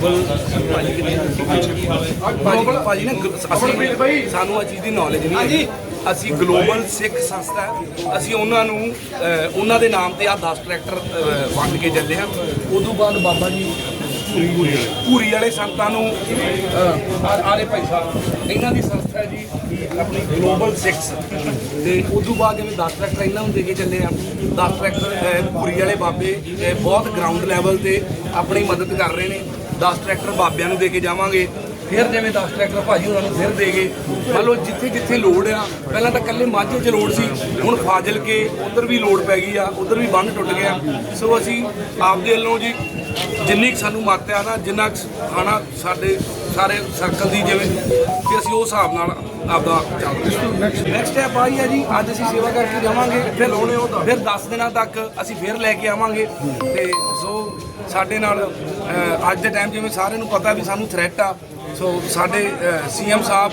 Global ਭਾਜੀ ਭਾਜੀ ਨਾ ਅਸੀਂ ਸਾਨੂੰ ਆ ਚੀਜ਼ ਦੀ ਨੌਲੇਜ ਨਹੀਂ ਹਾਂਜੀ। ਅਸੀਂ ਗਲੋਬਲ ਸਿੱਖ ਸੰਸਥਾ ਹੈ। ਅਸੀਂ ਉਹਨਾਂ ਨੂੰ ਉਹਨਾਂ ਦੇ ਨਾਮ ਤੇ ਆ 10 ਟਰੈਕਟਰ ਵੰਡ ਕੇ ਚੱਲੇ ਹਾਂ। ਉਦੋਂ ਬਾਅਦ ਬਾਬਾ ਜੀ ਪੂਰੀ ਵਾਲੇ। ਸੰਤਾਂ ਨੂੰ ਆਰੇ ਭਾਈ ਸਾਹਿਬ ਇਹਨਾਂ ਦੀ ਸੰਸਥਾ ਜੀ ਆਪਣੀ ਗਲੋਬਲ ਸਿੱਖਸ ਤੇ ਉਦੋਂ ਬਾਅਦ ਜਿਵੇਂ 10 ਟਰੈਕਟਰ ਇਹਨਾਂ ਨੂੰ ਦੇ ਕੇ ਚੱਲੇ ਆ 10 ਟਰੈਕਟਰ ਪੂਰੀ ਵਾਲੇ ਬਾਬੇ ਬਹੁਤ ਗਰਾਊਂਡ ਲੈਵਲ ਤੇ ਆਪਣੀ ਮਦਦ ਕਰ ਰਹੇ ਨੇ। 10 ਟਰੈਕਟਰ ਬਾਬਿਆਂ ਨੂੰ ਦੇ ਕੇ ਜਾਵਾਂਗੇ, ਫਿਰ ਜਿਵੇਂ 10 ਟਰੈਕਟਰ ਭਾਜੀ ਉਹਨਾਂ ਨੂੰ ਫਿਰ ਦੇ ਗਏ ਮੰਨ ਲਓ ਜਿੱਥੇ ਜਿੱਥੇ ਲੋੜ ਆ, ਪਹਿਲਾਂ ਤਾਂ ਇਕੱਲੇ ਮਾਝੇ 'ਚ ਲੋੜ ਸੀ, ਹੁਣ ਫਾਜ਼ਿਲ ਕੇ ਉਧਰ ਵੀ ਲੋੜ ਪੈ ਗਈ ਆ, ਉਧਰ ਵੀ ਬੰਨ ਟੁੱਟ ਗਿਆ। ਸੋ ਅਸੀਂ ਆਪਦੇ ਵੱਲੋਂ ਜੀ, ਜਿੰਨੀ ਕੁ ਸਾਨੂੰ ਮੱਤ ਆ ਨਾ, ਜਿੰਨਾ ਕੁ ਖਾਣਾ ਸਾਡੇ ਸਾਰੇ ਸਰਕਲ ਦੀ ਜਿਵੇਂ ਉਸ ਹਿਸਾਬ ਨਾਲ ਆਪਦਾ ਚੱਲਦੇ। ਨੈਕਸਟ ਸਟੈਪ ਆਈ ਹੈ ਜੀ ਅੱਜ ਅਸੀਂ ਸੇਵਾ ਕਰਕੇ ਜਾਵਾਂਗੇ ਫਿਰ ਲਾਉਣੇ ਉਹ ਫਿਰ 10 ਦਿਨਾਂ ਤੱਕ ਅਸੀਂ ਫਿਰ ਲੈ ਕੇ ਆਵਾਂਗੇ। ਤੇ ਸੋ ਸਾਡੇ ਨਾਲ ਅੱਜ ਦੇ ਟਾਈਮ ਜਿਵੇਂ ਸਾਰਿਆਂ ਨੂੰ ਪਤਾ ਵੀ ਸਾਨੂੰ ਥ੍ਰੈਟ ਆ ਸੋ ਸਾਡੇ ਸੀਐਮ ਸਾਹਿਬ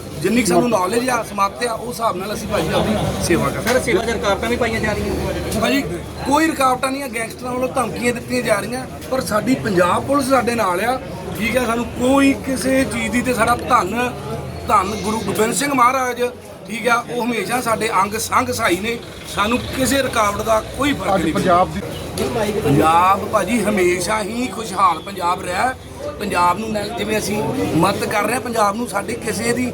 ਜਿੰਨੀ ਕੁ ਸਾਨੂੰ ਨੌਲੇਜ ਆ ਸਮਾਪਤ ਆ ਉਸ ਹਿਸਾਬ ਨਾਲ ਅਸੀਂ ਭਾਜੀ ਆਪਦੀ ਸੇਵਾ ਕਰਦੇ ਸਰ ਸੇਵਾ ਚ ਰੁਕਾਵਟਾਂ ਵੀ ਪਾਈਆਂ ਜਾ ਰਹੀਆਂ ਭਾਜੀ ਕੋਈ ਰੁਕਾਵਟਾਂ ਨਹੀਂ ਆ ਗੈਂਗਸਟਰਾਂ ਵੱਲੋਂ ਧਮਕੀਆਂ ਦਿੱਤੀਆਂ ਜਾ ਰਹੀਆਂ ਪਰ ਸਾਡੀ ਪੰਜਾਬ ਪੁਲਿਸ ਸਾਡੇ ਨਾਲ ਆ। ਠੀਕ ਆ ਸਾਨੂੰ ਕੋਈ ਕਿਸੇ ਚੀਜ਼ ਦੀ ਤੇ ਸਾਡਾ ਧੰਨ ਧੰਨ ਗੁਰੂ ਗੋਬਿੰਦ ਸਿੰਘ ਮਹਾਰਾਜ ਠੀਕ ਆ ਉਹ ਹਮੇਸ਼ਾ ਸਾਡੇ ਅੰਗ ਸੰਗ ਸਹਾਈ ਨੇ। ਸਾਨੂੰ ਕਿਸੇ ਰੁਕਾਵਟ ਦਾ ਕੋਈ ਫ਼ਰਕ ਨਹੀਂ ਪੰਜਾਬ ਦੀ ਪੰਜਾਬ ਭਾਜੀ ਹਮੇਸ਼ਾ ਹੀ ਖੁਸ਼ਹਾਲ ਪੰਜਾਬ ਰਿਹਾ। ਪੰਜਾਬ ਨੂੰ ਜਿਵੇਂ ਅਸੀਂ ਮਦਦ ਕਰ ਰਹੇ ਹਾਂ, ਪੰਜਾਬ ਨੂੰ ਸਾਡੀ ਕਿਸੇ ਦੀ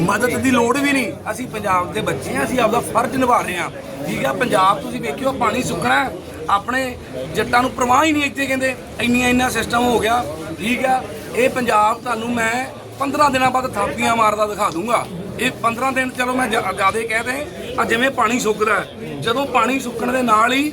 ਮਦਦ ਦੀ ਲੋੜ ਵੀ ਨਹੀਂ। ਅਸੀਂ ਪੰਜਾਬ ਦੇ ਬੱਚੇ ਹਾਂ, ਅਸੀਂ ਆਪਦਾ ਫਰਜ਼ ਨਿਭਾ ਰਹੇ ਹਾਂ। ਠੀਕ ਆ ਪੰਜਾਬ ਤੁਸੀਂ ਵੇਖਿਓ, ਪਾਣੀ ਸੁੱਕਣਾ ਆਪਣੇ ਜੱਟਾਂ ਨੂੰ ਪ੍ਰਵਾਹ ਹੀ ਨਹੀਂ ਇੱਥੇ ਕਹਿੰਦੇ, ਇੰਨੀਆਂ ਇੰਨਾ ਸਿਸਟਮ ਹੋ ਗਿਆ। ਠੀਕ ਆ ਇਹ ਪੰਜਾਬ ਤੁਹਾਨੂੰ ਮੈਂ 15 ਦਿਨਾਂ ਬਾਅਦ ਥਾਪੀਆਂ ਮਾਰਦਾ ਦਿਖਾ ਦੂੰਗਾ। ਇਹ 15 ਦਿਨ, ਚਲੋ ਮੈਂ ਜਿਆਦੇ ਕਹਿ ਦੇ, ਆ ਜਿਵੇਂ ਪਾਣੀ ਸੁੱਕਦਾ ਜਦੋਂ ਪਾਣੀ ਸੁੱਕਣ ਦੇ ਨਾਲ ਹੀ